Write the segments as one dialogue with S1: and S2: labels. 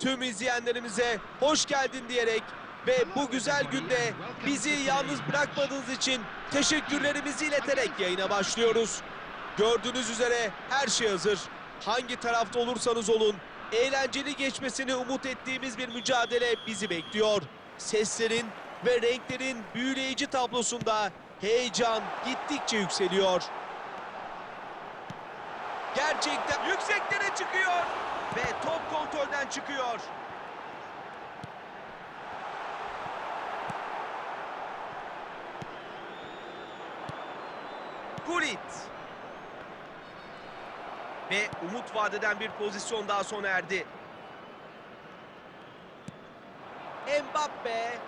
S1: Tüm izleyenlerimize hoş geldin diyerek ve bu güzel günde bizi yalnız bırakmadığınız için teşekkürlerimizi ileterek yayına başlıyoruz. Gördüğünüz üzere her şey hazır. Hangi tarafta olursanız olun eğlenceli geçmesini umut ettiğimiz bir mücadele bizi bekliyor. Seslerin ve renklerin büyüleyici tablosunda heyecan gittikçe yükseliyor. Gerçekten yükseklere çıkıyor ve top kontrolden çıkıyor. Gullit. Ve umut vadeden bir pozisyon daha sona erdi. Mbappe.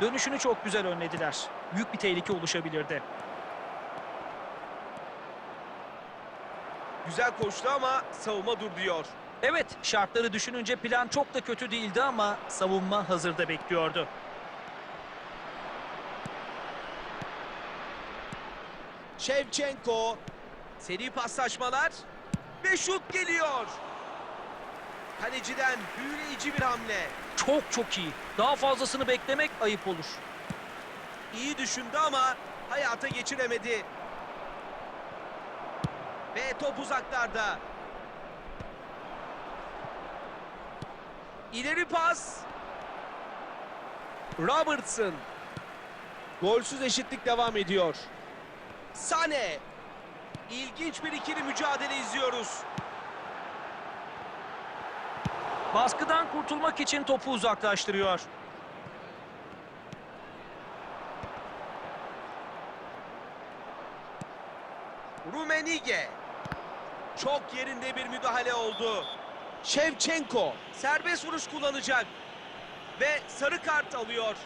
S2: Dönüşünü çok güzel önlediler. Büyük bir tehlike oluşabilirdi.
S1: Güzel koştu ama savunma dur diyor.
S2: Evet, şartları düşününce plan çok da kötü değildi ama savunma hazırda bekliyordu.
S1: Şevçenko. Seri paslaşmalar. Ve şut geliyor. Kaleciden büyüleyici bir hamle.
S2: Çok çok iyi. Daha fazlasını beklemek ayıp olur.
S1: İyi düşündü ama hayata geçiremedi. Ve top uzaklarda. İleri pas. Robertson. Golsüz eşitlik devam ediyor. Sane. İlginç bir ikili mücadele izliyoruz.
S2: Baskıdan kurtulmak için topu uzaklaştırıyor.
S1: Rumenige. Çok yerinde bir müdahale oldu. Şevçenko serbest vuruş kullanacak. Ve sarı kart alıyor.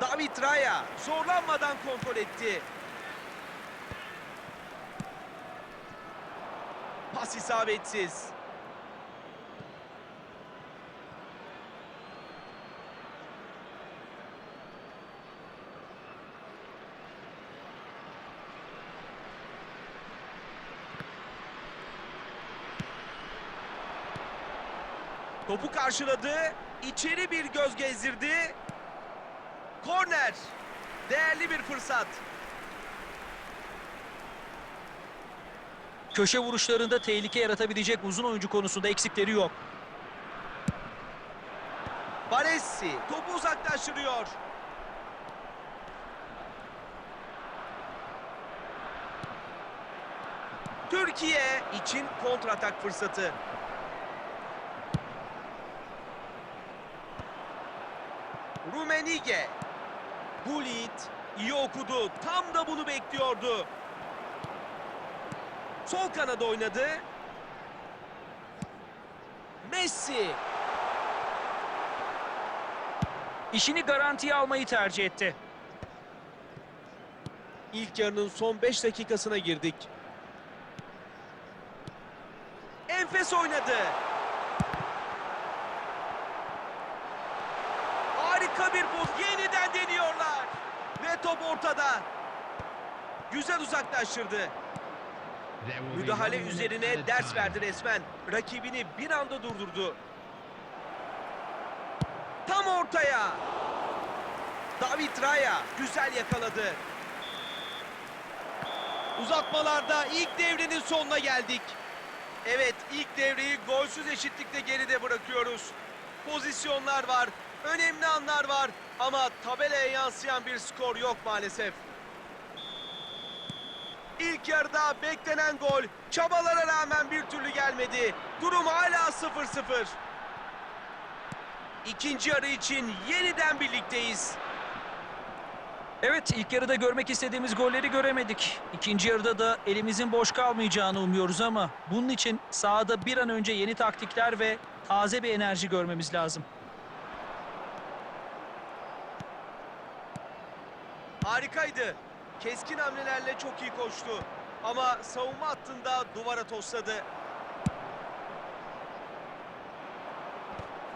S1: David Raya zorlanmadan kontrol etti. Pas isabetsiz. Topu karşıladı. içeri bir göz gezdirdi. Korner. Değerli bir fırsat.
S2: Köşe vuruşlarında tehlike yaratabilecek uzun oyuncu konusunda eksikleri yok.
S1: Baresi topu uzaklaştırıyor. Türkiye için kontratak fırsatı. Rumenige. Gullit iyi okudu. Tam da bunu bekliyordu. Sol kanada oynadı. Messi.
S2: İşini garantiye almayı tercih etti.
S1: İlk yarının son 5 dakikasına girdik. Enfes oynadı. Harika bir poz. Yeniden deniyorlar. Ve top ortada. Güzel uzaklaştırdı. Müdahale üzerine ders verdi resmen. Rakibini bir anda durdurdu. Tam ortaya. David Raya güzel yakaladı. Uzatmalarda ilk devrenin sonuna geldik. Evet ilk devreyi golsüz eşitlikle geride bırakıyoruz. Pozisyonlar var, önemli anlar var ama tabelaya yansıyan bir skor yok maalesef. İlk yarıda beklenen gol çabalara rağmen bir türlü gelmedi. Durum hala 0-0. İkinci yarı için yeniden birlikteyiz.
S2: Evet, ilk yarıda görmek istediğimiz golleri göremedik. İkinci yarıda da elimizin boş kalmayacağını umuyoruz ama bunun için sahada bir an önce yeni taktikler ve taze bir enerji görmemiz lazım.
S1: Harikaydı. Keskin hamlelerle çok iyi koştu. Ama savunma hattında duvara tosladı.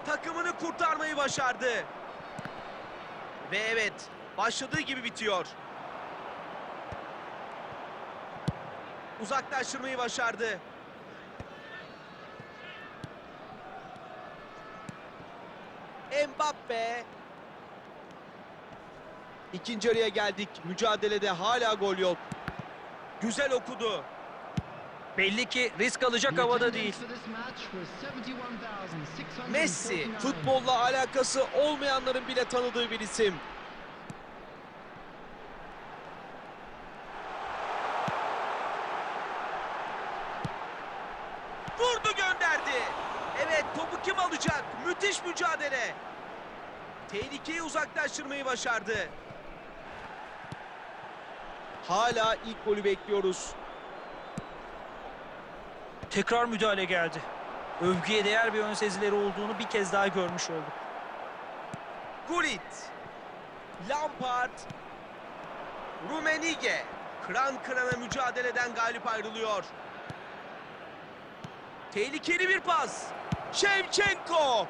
S1: takımını kurtarmayı başardı. Ve evet, başladığı gibi bitiyor. Uzaklaştırmayı başardı. Mbappe. İkinci yarıya geldik. Mücadelede hala gol yok. Güzel okudu.
S2: Belli ki risk alacak havada değil.
S1: Messi, futbolla alakası olmayanların bile tanıdığı bir isim. Vurdu gönderdi. Evet topu kim alacak? Müthiş mücadele. Tehlikeyi uzaklaştırmayı başardı. Hala ilk golü bekliyoruz.
S2: Tekrar müdahale geldi. Övgüye değer bir ön sezileri olduğunu bir kez daha görmüş olduk.
S1: Gullit, Lampard, Rumenige kıran kırana mücadeleden galip ayrılıyor. Tehlikeli bir pas. Şevçenko.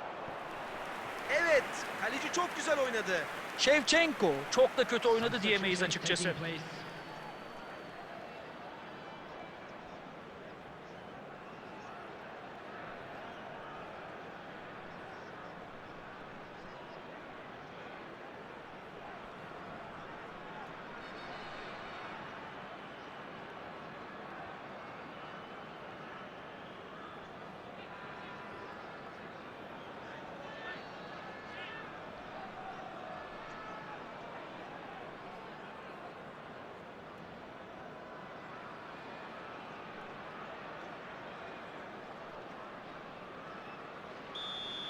S1: Evet, kaleci çok güzel oynadı.
S2: Shevchenko çok da kötü oynadı diyemeyiz açıkçası.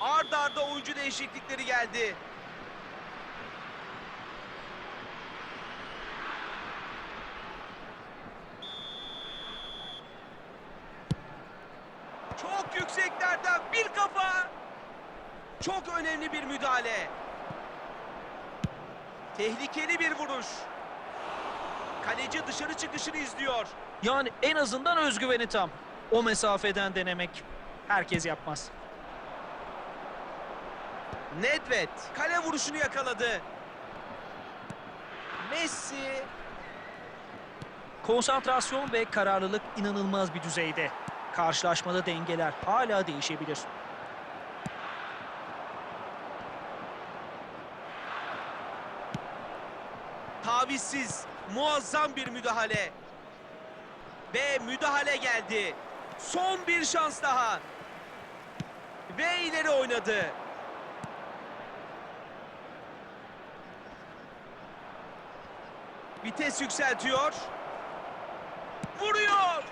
S1: Arda arda oyuncu değişiklikleri geldi. Çok yükseklerden bir kafa. Çok önemli bir müdahale. Tehlikeli bir vuruş. Kaleci dışarı çıkışını izliyor.
S2: Yani en azından özgüveni tam. O mesafeden denemek herkes yapmaz.
S1: Nedved kale vuruşunu yakaladı. Messi
S2: Konsantrasyon ve kararlılık inanılmaz bir düzeyde. Karşılaşmada dengeler hala değişebilir.
S1: tavizsiz muazzam bir müdahale. Ve müdahale geldi. Son bir şans daha. Ve ileri oynadı. Vites yükseltiyor. Vuruyor.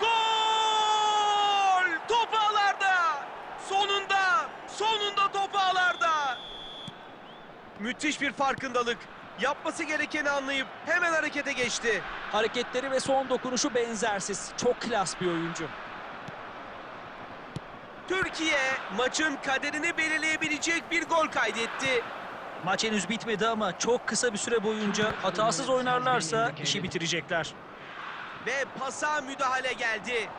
S1: Gol! Top ağlarda. Sonunda, sonunda top ağlarda. Müthiş bir farkındalık. Yapması gerekeni anlayıp hemen harekete geçti.
S2: Hareketleri ve son dokunuşu benzersiz. Çok klas bir oyuncu.
S1: Türkiye maçın kaderini belirleyebilecek bir gol kaydetti.
S2: Maç henüz bitmedi ama çok kısa bir süre boyunca hatasız oynarlarsa işi bitirecekler.
S1: Ve pasa müdahale geldi.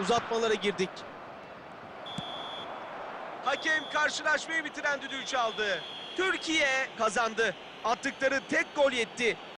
S1: Uzatmalara girdik. Hakem karşılaşmayı bitiren düdüğü çaldı. Türkiye kazandı. Attıkları tek gol yetti.